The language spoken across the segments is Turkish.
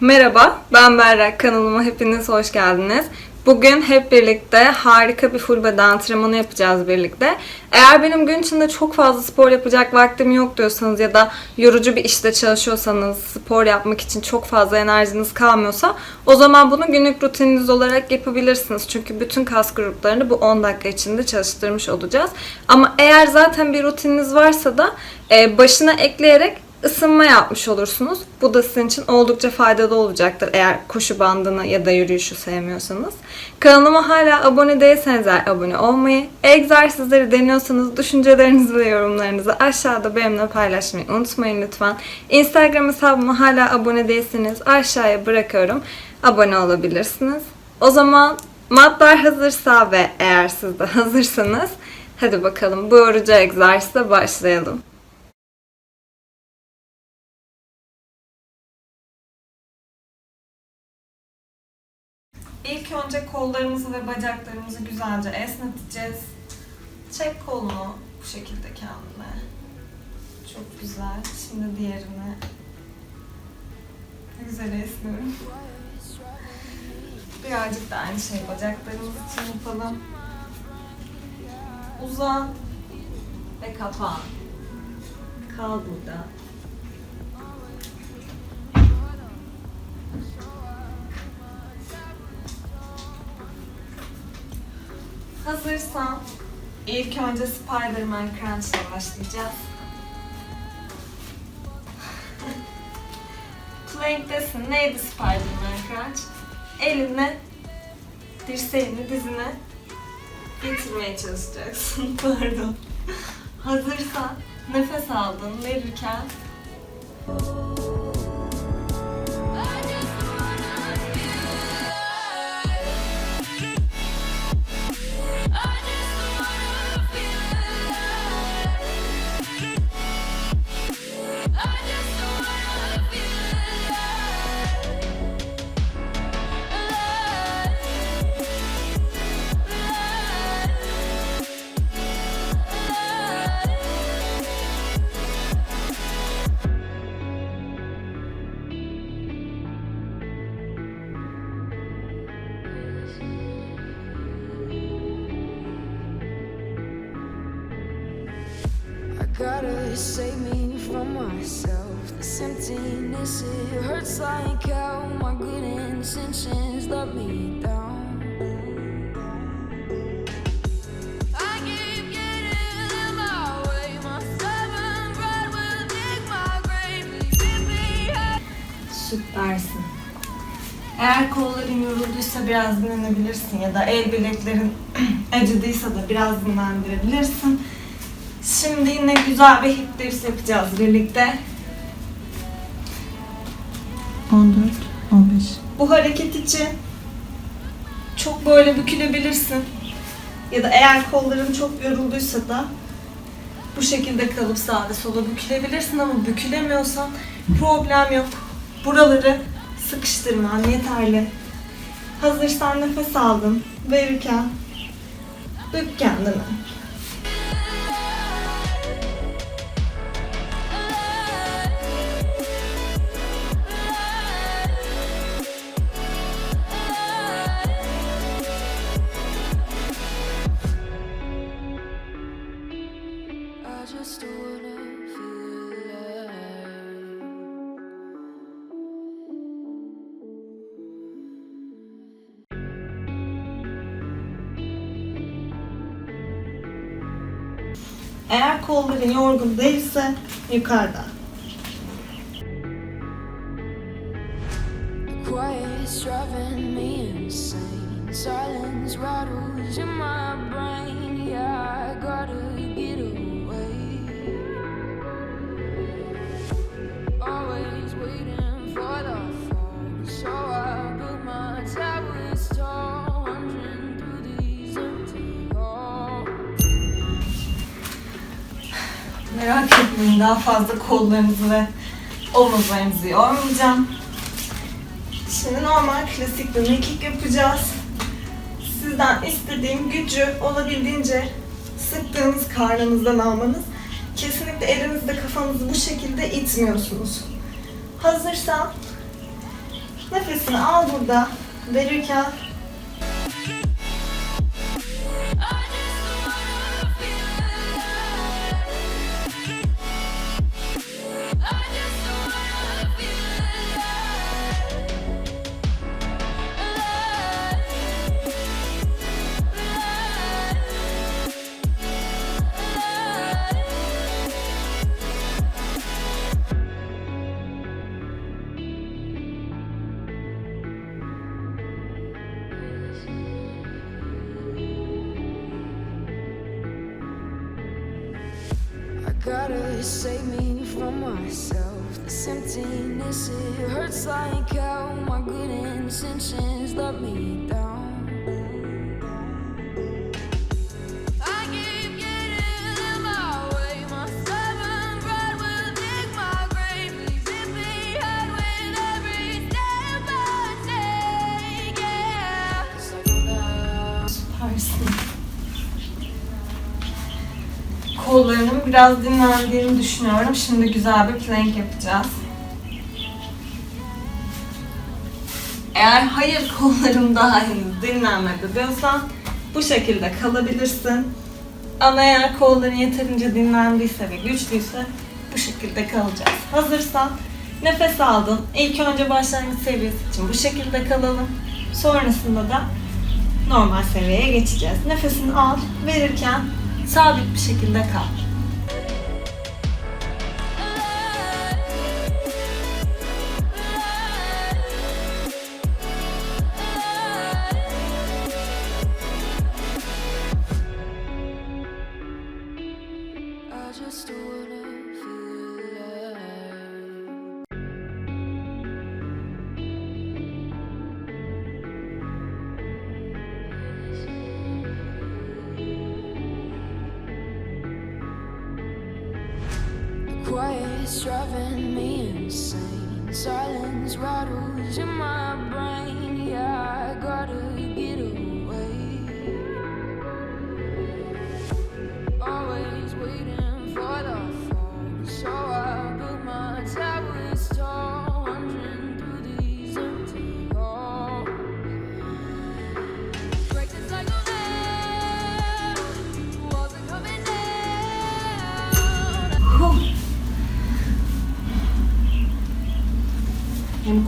Merhaba, ben Berrak. Kanalıma hepiniz hoş geldiniz. Bugün hep birlikte harika bir full beden antrenmanı yapacağız birlikte. Eğer benim gün içinde çok fazla spor yapacak vaktim yok diyorsanız ya da yorucu bir işte çalışıyorsanız, spor yapmak için çok fazla enerjiniz kalmıyorsa o zaman bunu günlük rutininiz olarak yapabilirsiniz. Çünkü bütün kas gruplarını bu 10 dakika içinde çalıştırmış olacağız. Ama eğer zaten bir rutininiz varsa da e, başına ekleyerek ısınma yapmış olursunuz. Bu da sizin için oldukça faydalı olacaktır eğer koşu bandını ya da yürüyüşü sevmiyorsanız. Kanalıma hala abone değilseniz eğer abone olmayı, egzersizleri deniyorsanız düşüncelerinizi ve yorumlarınızı aşağıda benimle paylaşmayı unutmayın lütfen. Instagram hesabıma hala abone değilseniz aşağıya bırakıyorum. Abone olabilirsiniz. O zaman matlar hazırsa ve eğer siz de hazırsanız hadi bakalım bu yorucu egzersize başlayalım. Kollarımızı ve bacaklarımızı güzelce esneteceğiz. Çek kolunu bu şekilde kendine. Çok güzel. Şimdi diğerine. Ne güzel esniyorum. Birazcık da aynı şey bacaklarımız için yapalım. Uzan ve kapan. Kal burada. Hazırsan ilk önce Spiderman Crunch ile başlayacağız. Plank'tesin. Neydi Spiderman Crunch? Elinle dirseğini dizine getirmeye çalışacaksın. Pardon. Hazırsan nefes aldın verirken Süpersin. Eğer kolların yorulduysa biraz dinlenebilirsin ya da el bileklerin acıdıysa da biraz dinlendirebilirsin. Şimdi yine güzel bir hip dips yapacağız birlikte. 14, 15. Bu hareket için çok böyle bükülebilirsin. Ya da eğer kolların çok yorulduysa da bu şekilde kalıp sağda sola bükülebilirsin ama bükülemiyorsan problem yok. Buraları sıkıştırman yeterli. Hazırsan nefes aldın. Verirken bük kendini. Kolların yorgun değilse yukarıda. Silence rattles in my brain. Yeah, I gotta Merak etmeyin daha fazla kollarınızı ve omuzlarınızı yormayacağım. Şimdi normal klasik bir mekik yapacağız. Sizden istediğim gücü olabildiğince sıktığınız karnınızdan almanız. Kesinlikle elinizde kafanızı bu şekilde itmiyorsunuz. Hazırsan Nefesini al burada. Verirken gotta save me from myself. This emptiness, it hurts like hell. My good intentions let me down. Biraz dinlendiğini düşünüyorum. Şimdi güzel bir plank yapacağız. Eğer hayır kollarım daha henüz dinlenmedi diyorsan bu şekilde kalabilirsin. Ama eğer kolların yeterince dinlendiyse ve güçlüyse bu şekilde kalacağız. Hazırsan nefes aldın. İlk önce başlangıç seviyesi için bu şekilde kalalım. Sonrasında da normal seviyeye geçeceğiz. Nefesini al, verirken sabit bir şekilde kal. Quiet's driving me insane. Silence rattles in my brain. Yeah, I gotta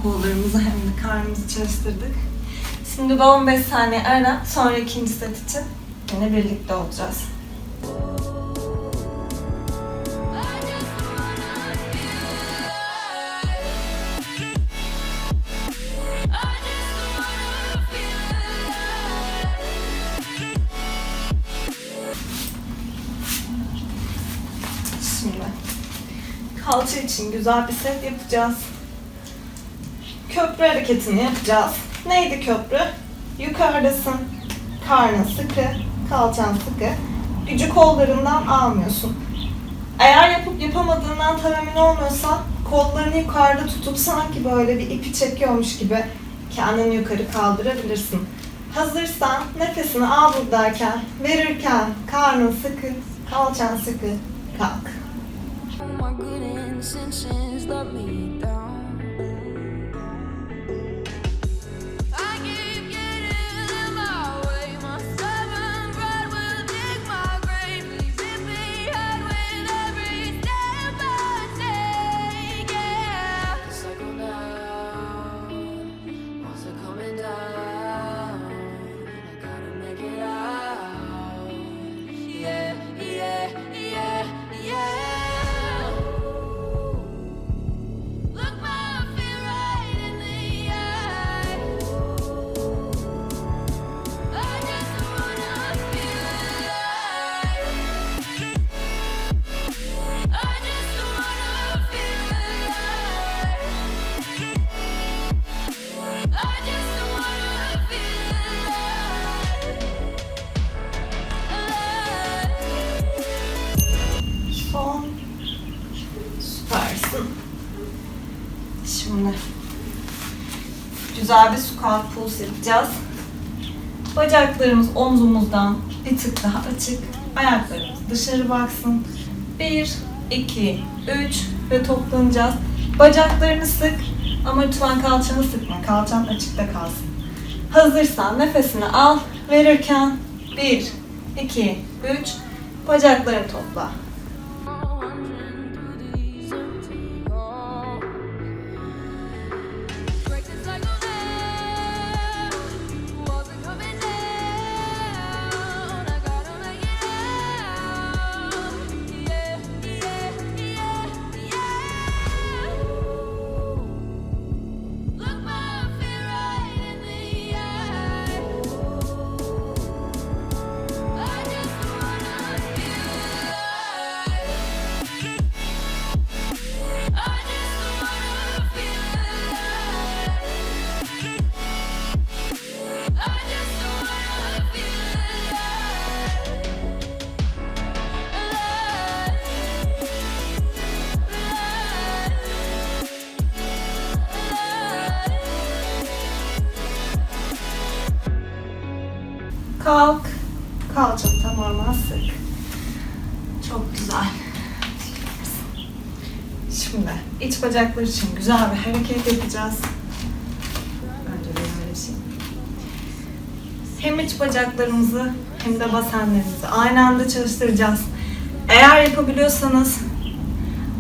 kollarımızı hem de karnımızı çalıştırdık. Şimdi bir 15 saniye ara, sonra ikinci set için yine birlikte olacağız. Şimdi kalça için güzel bir set yapacağız. Köprü hareketini yapacağız. Neydi köprü? Yukarıdasın. Karnın sıkı, kalçan sıkı. Gücü kollarından almıyorsun. Eğer yapıp yapamadığından tam emin olmuyorsan kollarını yukarıda tutup sanki böyle bir ipi çekiyormuş gibi kendini yukarı kaldırabilirsin. Hazırsan nefesini al buradayken, verirken karnın sıkı, kalçan sıkı, kalk. Güzel bir squat pulse yapacağız. Bacaklarımız omzumuzdan bir tık daha açık. Ayaklarımız dışarı baksın. 1, 2, 3 ve toplanacağız. Bacaklarını sık. Ama lütfen kalçanı sıkma. Kalçan açıkta kalsın. Hazırsan nefesini al. Verirken 1, 2, 3. Bacakları topla. Bacaklar için güzel bir hareket yapacağız. Önce bir yerleşeyim. Hem iç bacaklarımızı hem de basenlerimizi aynı anda çalıştıracağız. Eğer yapabiliyorsanız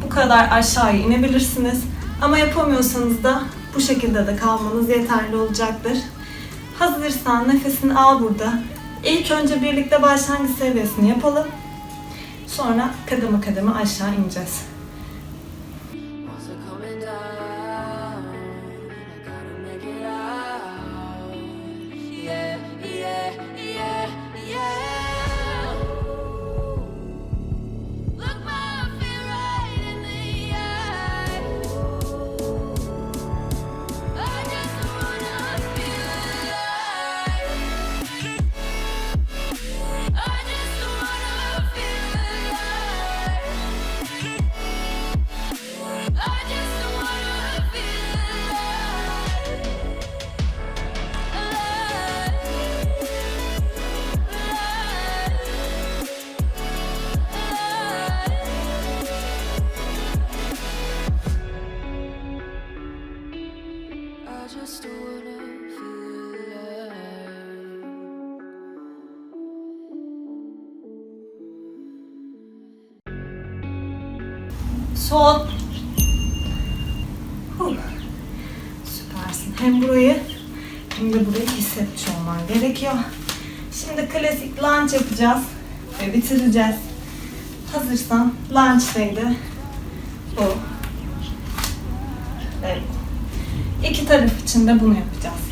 bu kadar aşağıya inebilirsiniz. Ama yapamıyorsanız da bu şekilde de kalmanız yeterli olacaktır. Hazırsan nefesini al burada. İlk önce birlikte başlangıç seviyesini yapalım. Sonra kademe kademe aşağı ineceğiz. Son. Süpersin. Hem burayı hem de burayı hissetmiş olman gerekiyor. Şimdi klasik lunge yapacağız ve bitireceğiz. Hazırsan lunge'daydı. Bu. Ve bu. İki taraf için de bunu yapacağız.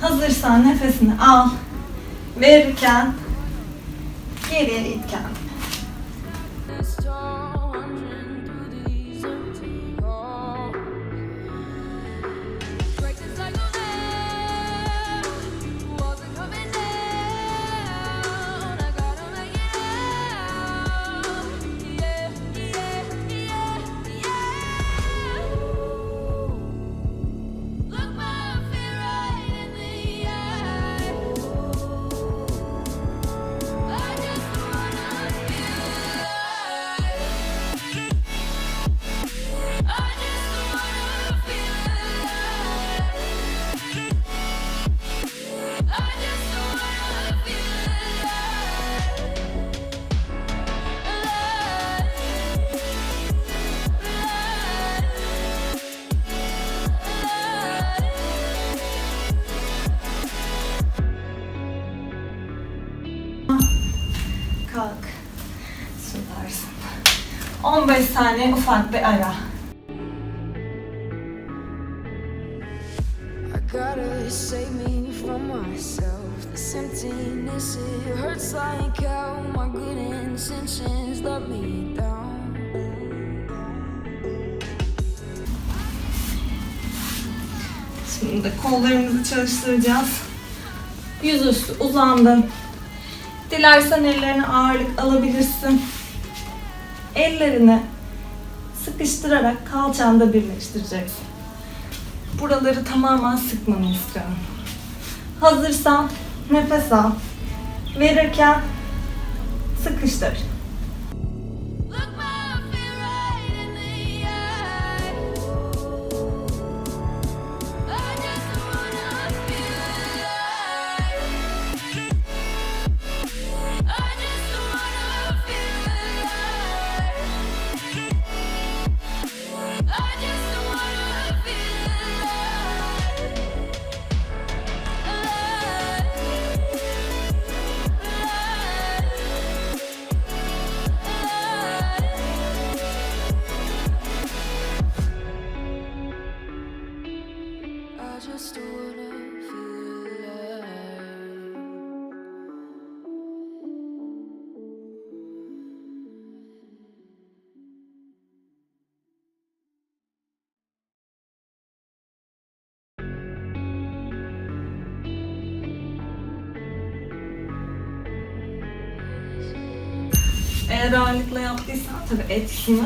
Hazırsan nefesini al. Verirken geriye it Kalk. Süpersin. 15 saniye ufak bir ara. Gotta save me from myself. This emptiness, it hurts like hell. My good intentions let me down. Şimdi de kollarımızı çalıştıracağız. Yüzüstü uzandın. Dilersen ellerine ağırlık alabilirsin. Ellerini sıkıştırarak kalçanda birleştireceksin. Buraları tamamen sıkmanı istiyorum. Hazırsan nefes al. Verirken sıkıştır. Eğer ağırlıkla yaptıysan tabii etkisini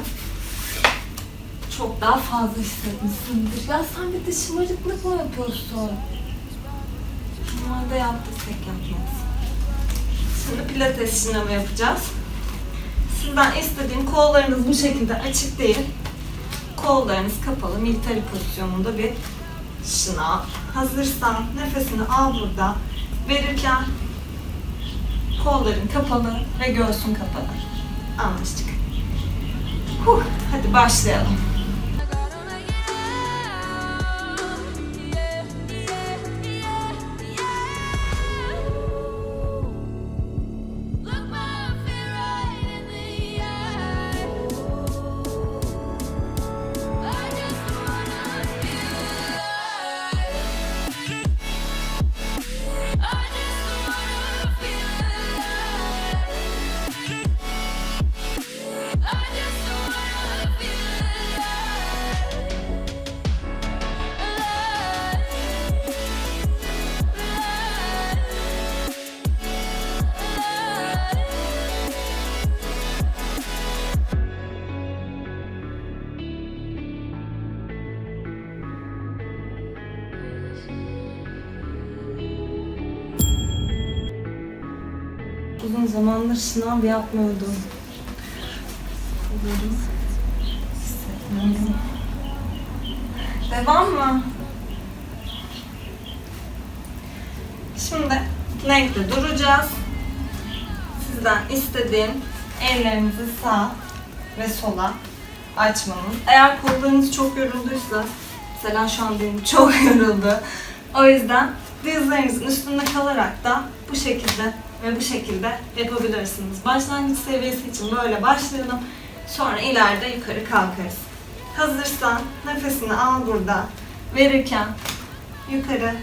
çok daha fazla hissetmişsindir. Ya sen bir de şımarıklık mı yapıyorsun? Normalde yaptıysak yapmaz. Şimdi pilates şınavı yapacağız. Sizden istediğim kollarınız bu şekilde açık değil. Kollarınız kapalı, military pozisyonunda bir şınav. Hazırsan nefesini al burada. Verirken kolların kapalı ve göğsün kapalı. Anlaştık. Huh, hadi başlayalım. Uzun zamandır şınav yapmıyordum. Devam mı? Şimdi renkte duracağız. Sizden istediğim ellerinizi sağ ve sola açmanız. Eğer kollarınız çok yorulduysa, mesela şu an benim çok yoruldu. O yüzden dizlerinizin üstünde kalarak da bu şekilde ve bu şekilde yapabilirsiniz. Başlangıç seviyesi için böyle başlayalım. Sonra ileride yukarı kalkarız. Hazırsan nefesini al burada. Verirken yukarı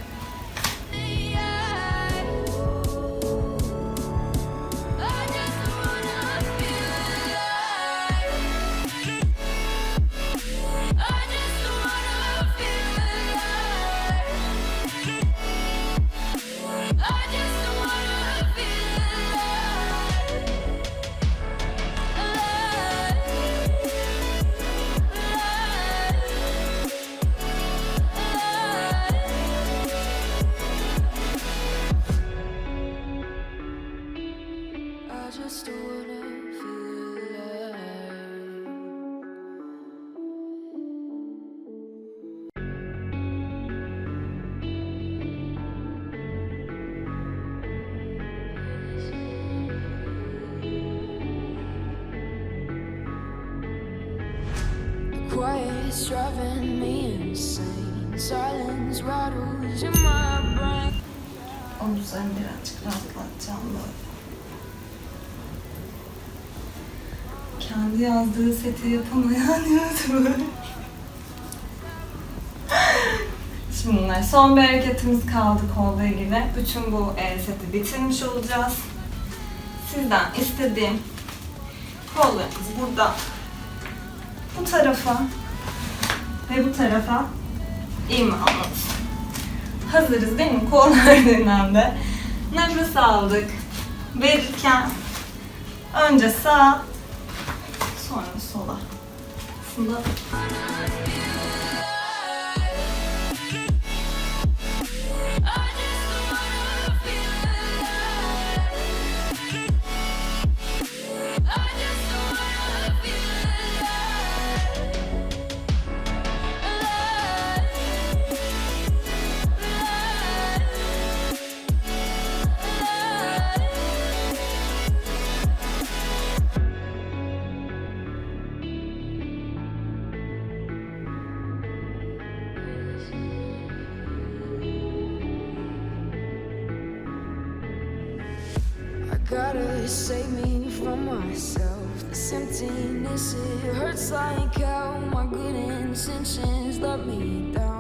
omuzlarını birazcık rahatlatacağım böyle. Kendi yazdığı seti yapamayan YouTuber. Şimdi bunlar son bir hareketimiz kaldı kolla ilgili. Bütün bu e, seti bitirmiş olacağız. Sizden istediğim kollarınızı burada bu tarafa ve bu tarafa imalanız. Hazırız değil mi? Kollar dinlendi. Nefes aldık. Verirken önce sağ, sonra sola. Aslında always let me down.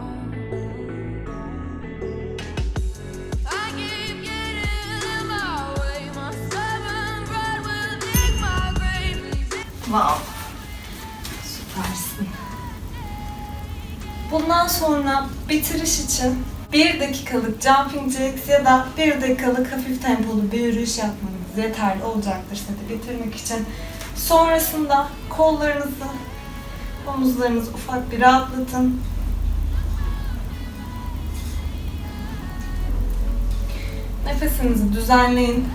Wow. Süpersin. Bundan sonra bitiriş için 1 dakikalık jumping jacks ya da 1 dakikalık hafif tempolu bir yürüyüş yapmanız yeterli olacaktır seti bitirmek için. Sonrasında kollarınızı omuzlarınızı ufak bir rahatlatın. Nefesinizi düzenleyin.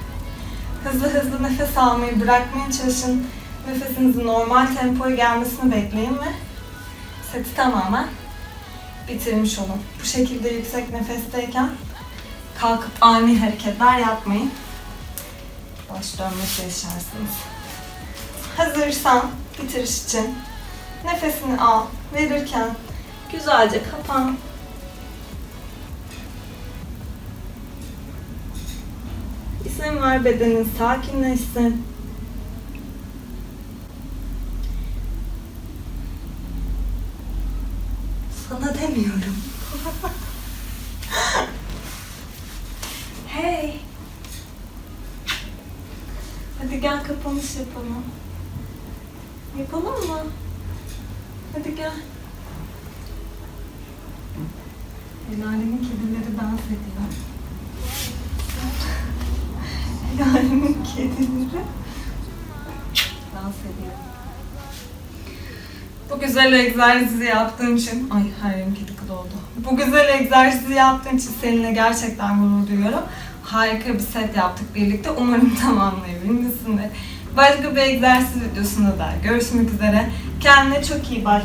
Hızlı hızlı nefes almayı bırakmaya çalışın. Nefesinizin normal tempoya gelmesini bekleyin ve seti tamamen bitirmiş olun. Bu şekilde yüksek nefesteyken kalkıp ani hareketler yapmayın. Baş dönmesi yaşarsınız. Hazırsan bitiriş için nefesini al. Verirken güzelce kapan. İzin ver bedenin sakinleşsin. Sana demiyorum. hey. Hadi gel kapanış yapalım. Yapalım mı? Hadi gel. El alemin kedileri dans ediyor. El alemin kedileri dans ediyor. Bu güzel egzersizi yaptığım için, ay her yerim kedi kılı oldu. Bu güzel egzersizi yaptığım için seninle gerçekten gurur duyuyorum. Harika bir set yaptık birlikte. Umarım tamamlayabilmişsindir. Başka bir egzersiz videosunda da görüşmek üzere. Kendine çok iyi bak.